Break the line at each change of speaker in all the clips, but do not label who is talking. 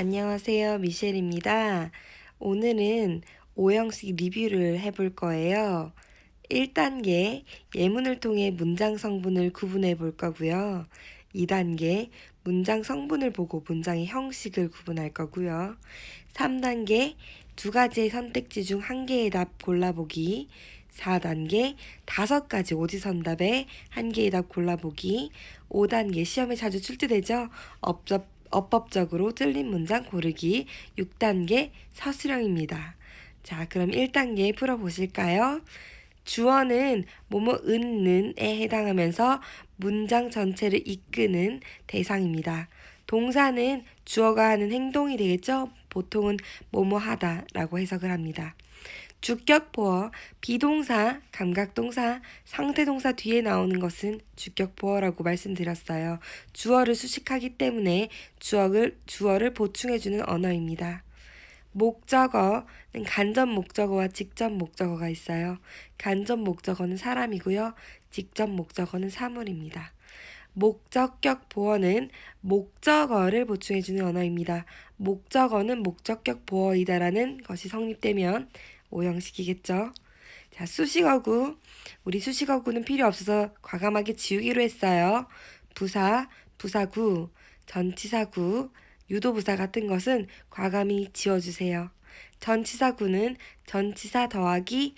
안녕하세요. 미셸입니다. 오늘은 오형식 리뷰를 해볼 거예요. 1단계 예문을 통해 문장 성분을 구분해 볼 거고요. 2단계 문장 성분을 보고 문장의 형식을 구분할 거고요. 3단계 두 가지의 선택지 중 한 개의 답 골라보기. 4단계 다섯 가지 오지선답에 한 개의 답 골라보기. 5단계 시험에 자주 출제되죠. 업적, 어법적으로 틀린 문장 고르기. 6단계 서술형입니다. 자, 그럼 1단계 풀어보실까요? 주어는 뭐뭐 은는에 해당하면서 문장 전체를 이끄는 대상입니다. 동사는 주어가 하는 행동이 되겠죠? 보통은 뭐뭐 하다라고 해석을 합니다. 주격보어, 비동사, 감각동사, 상태동사 뒤에 나오는 것은 주격보어라고 말씀드렸어요. 주어를 수식하기 때문에 주어를, 주어를 보충해주는 언어입니다. 목적어는 간접 목적어와 직접 목적어가 있어요. 간접 목적어는 사람이고요. 직접 목적어는 사물입니다. 목적격 보어는 목적어를 보충해주는 언어입니다. 목적어는 목적격 보어이다라는 것이 성립되면 오형식이겠죠. 자, 수식어구. 우리 수식어구는 필요 없어서 과감하게 지우기로 했어요. 부사, 부사구, 전치사구, 유도부사 같은 것은 과감히 지워주세요. 전치사구는 전치사 더하기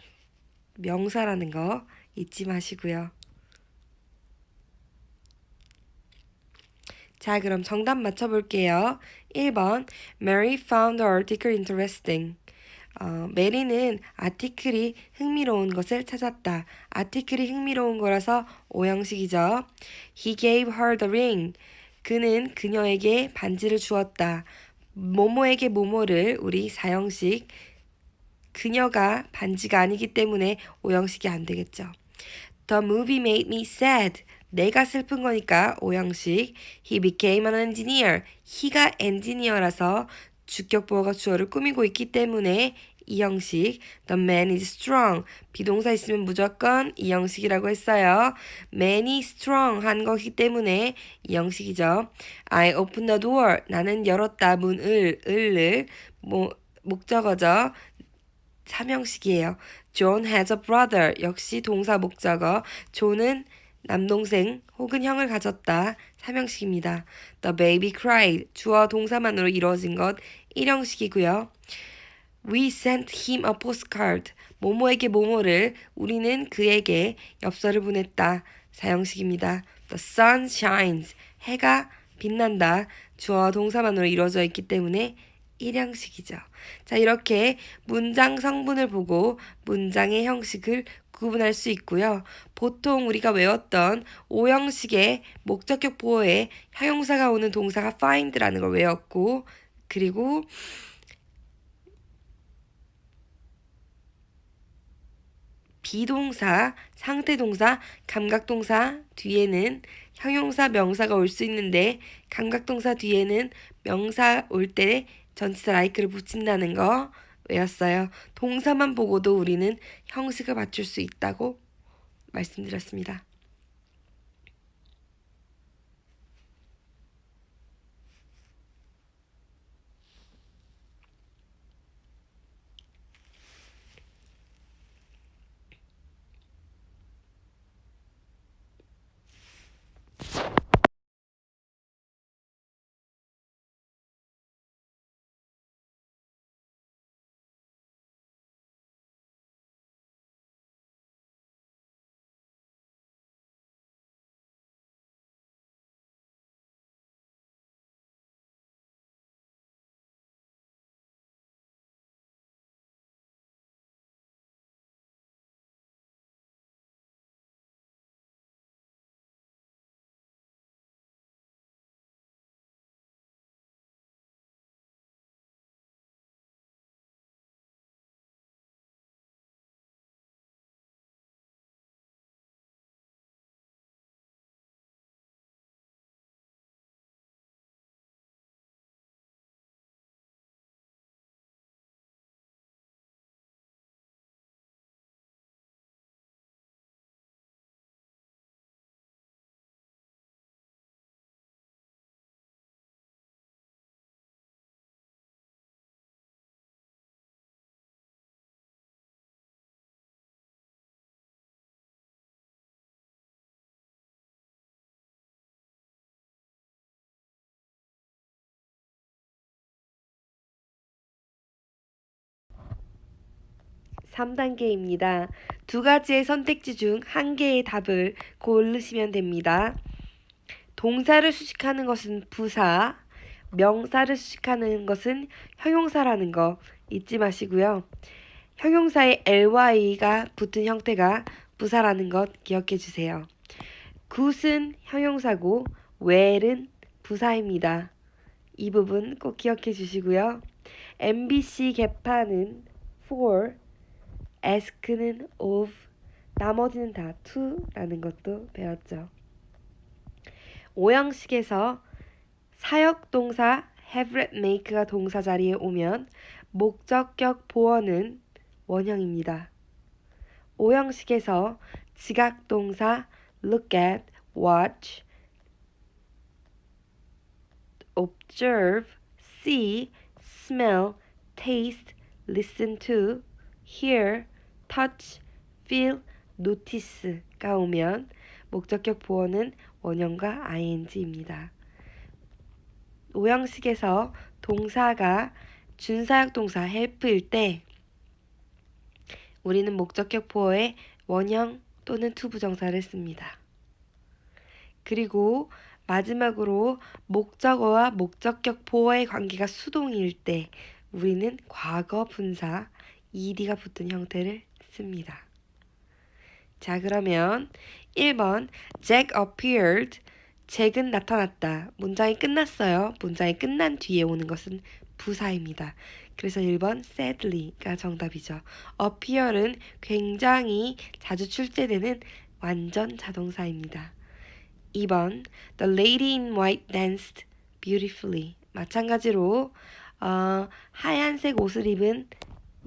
명사라는 거 잊지 마시고요. 자, 그럼 정답 맞춰볼게요. 1번 Mary found the article interesting. 어, 메리는 아티클이 흥미로운 것을 찾았다. 아티클이 흥미로운 거라서 오형식이죠. He gave her the ring. 그는 그녀에게 반지를 주었다. 모모에게 모모를 우리 사형식 그녀가 반지가 아니기 때문에 오형식이 안 되겠죠. The movie made me sad. 내가 슬픈 거니까 오형식. He became an engineer. he가 엔지니어라서 주격보어가 주어를 꾸미고 있기 때문에 이 형식 The man is strong 비동사 있으면 무조건 이 형식이라고 했어요. man이 strong 한 거기 때문에 이 형식이죠. I opened the door 나는 열었다 문을 을을 뭐 목적어죠. 삼형식이에요. John has a brother 역시 동사 목적어 존은 남동생 혹은 형을 가졌다. 삼형식입니다. The baby cried. 주어 동사만으로 이루어진 것 일형식이고요. We sent him a postcard. 모모에게 모모를 우리는 그에게 엽서를 보냈다. 사형식입니다. The sun shines. 해가 빛난다. 주어 동사만으로 이루어져 있기 때문에 일형식이죠. 자, 이렇게 문장 성분을 보고 문장의 형식을 구분할 수 있고요. 보통 우리가 외웠던 오형식의 목적격 보호에 형용사가 오는 동사가 find라는 걸 외웠고, 그리고 비동사, 상태동사, 감각동사 뒤에는 형용사, 명사가 올 수 있는데 감각동사 뒤에는 명사 올 때 전치사 like를 붙인다는 거 외웠어요. 동사만 보고도 우리는 형식을 맞출 수 있다고 말씀드렸습니다. 3단계입니다. 두 가지의 선택지 중 한 개의 답을 고르시면 됩니다. 동사를 수식하는 것은 부사, 명사를 수식하는 것은 형용사라는 거 잊지 마시고요. 형용사에 ly가 붙은 형태가 부사라는 것 기억해 주세요. 굿은 형용사고 well은 부사입니다. 이 부분 꼭 기억해 주시고요. MBC 개파는 for, ask는 of, 나머지는 다 to라는 것도 배웠죠. 오형식에서 사역 동사 have, read, make가 동사 자리에 오면 목적격 보어는 원형입니다. 오형식에서 지각 동사 look at, watch, observe, see, smell, taste, listen to, hear, touch, feel, notice가 오면 목적격 보어는 원형과 ing입니다. 오형식에서 동사가 준사역 동사 help일 때 우리는 목적격 보어에 원형 또는 투부정사를 씁니다. 그리고 마지막으로 목적어와 목적격 보어의 관계가 수동일 때 우리는 과거 분사 ed가 붙은 형태를 씁니다. 자, 그러면 1번 Jack appeared. 잭은 나타났다. 문장이 끝났어요. 문장이 끝난 뒤에 오는 것은 부사입니다. 그래서 1번 sadly가 정답이죠. appear은 굉장히 자주 출제되는 완전 자동사입니다. 2번 The lady in white danced beautifully. 마찬가지로 어, 하얀색 옷을 입은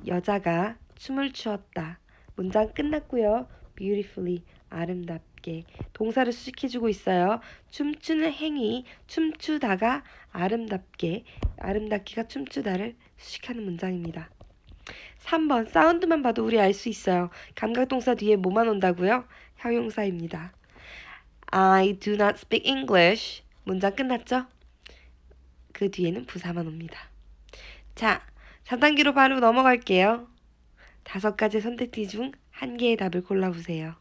여자가 춤을 추었다. 문장 끝났고요. beautifully 아름답게 동사를 수식해주고 있어요. 춤추는 행위 춤추다가 아름답게 아름답기가 춤추다를 수식하는 문장입니다. 3번 사운드만 봐도 우리 알 수 있어요. 감각동사 뒤에 뭐만 온다고요? 형용사입니다. I do not speak English. 문장 끝났죠? 그 뒤에는 부사만 옵니다. 자, 4단계로 바로 넘어갈게요. 다섯 가지 선택지 중 한 개의 답을 골라보세요.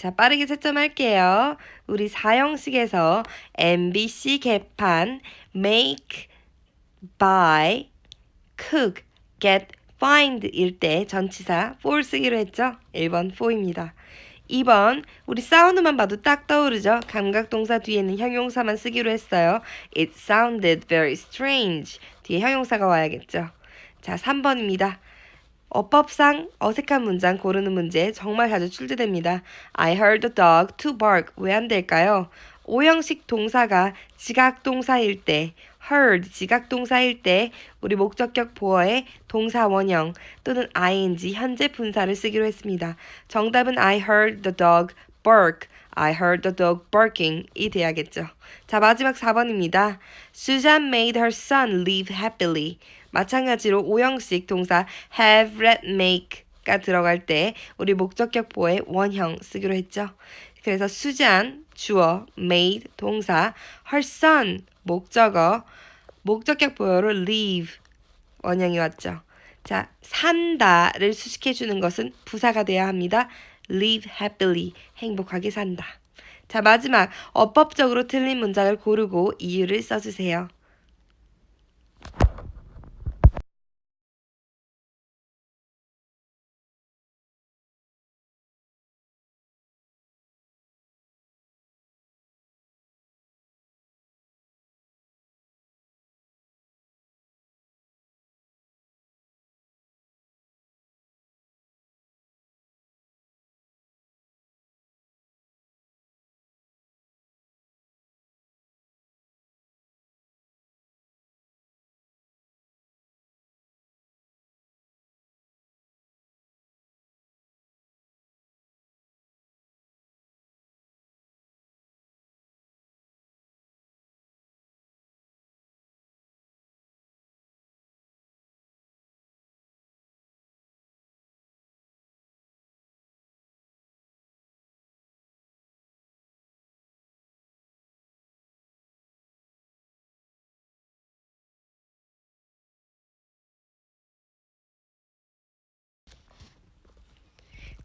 자, 빠르게 채점할게요. 우리 사형식에서 MBC 개판 make, buy, cook, get, find 일 때 전치사 for 쓰기로 했죠? 1번 for입니다. 2번 우리 사운드만 봐도 딱 떠오르죠? 감각동사 뒤에는 형용사만 쓰기로 했어요. It sounded very strange. 뒤에 형용사가 와야겠죠? 자, 3번입니다. 어법상 어색한 문장 고르는 문제 정말 자주 출제됩니다. I heard the dog to bark. 왜 안 될까요? 오형식 동사가 지각동사일 때, heard 지각동사일 때 우리 목적격 보어에 동사 원형 또는 ing 현재 분사를 쓰기로 했습니다. 정답은 I heard the dog bark. I heard the dog barking 이 돼야겠죠. 자 마지막 4번입니다. Susan made her son live happily. 마찬가지로 오형식 동사 have, read, make가 들어갈 때 우리 목적격 보에 원형 쓰기로 했죠. 그래서 수잔 주어, made 동사, her son 목적어, 목적격 보어로 live 원형이 왔죠. 자, 산다를 수식해 주는 것은 부사가 돼야 합니다. live happily 행복하게 산다. 자, 마지막 어법적으로 틀린 문장을 고르고 이유를 써주세요.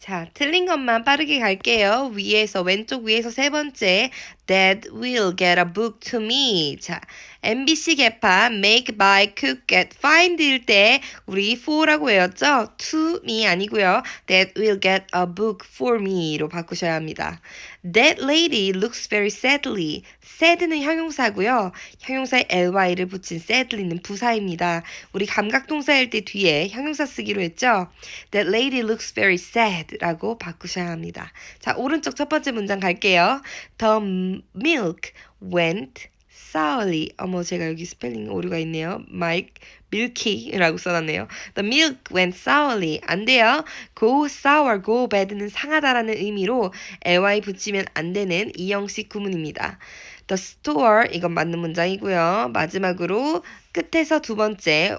자, 틀린 것만 빠르게 갈게요. 위에서, 왼쪽 위에서 세 번째. Dad will get a book to me. 자, MBC 개판 make, buy, cook, get, find일 때 우리 for라고 외웠죠? to me 아니고요. Dad will get a book for me로 바꾸셔야 합니다. That lady looks very sadly. sad는 형용사고요. 형용사에 ly를 붙인 sadly는 부사입니다. 우리 감각동사일 때 뒤에 형용사 쓰기로 했죠? That lady looks very sad 라고 바꾸셔야 합니다. 자, 오른쪽 첫 번째 문장 갈게요. The milk went sourly. 어머, 제가 여기 스펠링 오류가 있네요. Mike, milky라고 써놨네요. The milk went sourly. 안 돼요. go sour, go bad는 상하다라는 의미로 ly 붙이면 안 되는 이형식 구문입니다. The store, 이건 맞는 문장이고요. 마지막으로 끝에서 두 번째,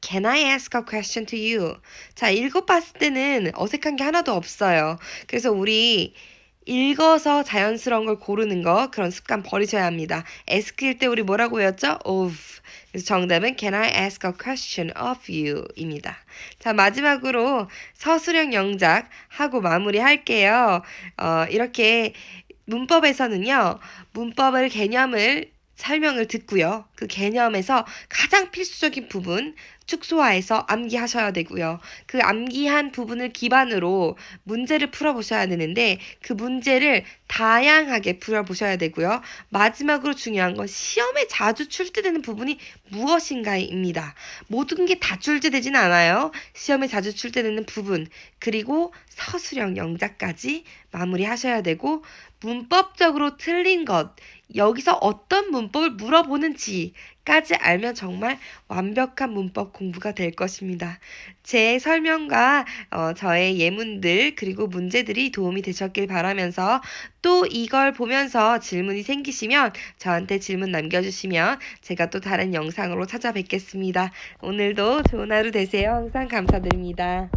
Can I ask a question to you? 자, 읽어봤을 때는 어색한 게 하나도 없어요. 그래서 우리 읽어서 자연스러운 걸 고르는 거 그런 습관 버리셔야 합니다. ask일 때 우리 뭐라고 외웠죠? of. 그래서 정답은 Can I ask a question of you? 입니다. 자, 마지막으로 서술형 영작 하고 마무리할게요. 어, 이렇게 문법에서는요, 문법을 개념을 설명을 듣고요. 그 개념에서 가장 필수적인 부분 축소화해서 암기하셔야 되고요. 그 암기한 부분을 기반으로 문제를 풀어보셔야 되는데 그 문제를 다양하게 풀어보셔야 되고요. 마지막으로 중요한 건 시험에 자주 출제되는 부분이 무엇인가입니다. 모든 게 다 출제되진 않아요. 시험에 자주 출제되는 부분 그리고 서술형 영작까지 마무리하셔야 되고 문법적으로 틀린 것 여기서 어떤 문법을 물어보는지 까지 알면 정말 완벽한 문법 공부가 될 것입니다. 제 설명과 어, 저의 예문들 그리고 문제들이 도움이 되셨길 바라면서 또 이걸 보면서 질문이 생기시면 저한테 질문 남겨주시면 제가 또 다른 영상으로 찾아뵙겠습니다. 오늘도 좋은 하루 되세요. 항상 감사드립니다.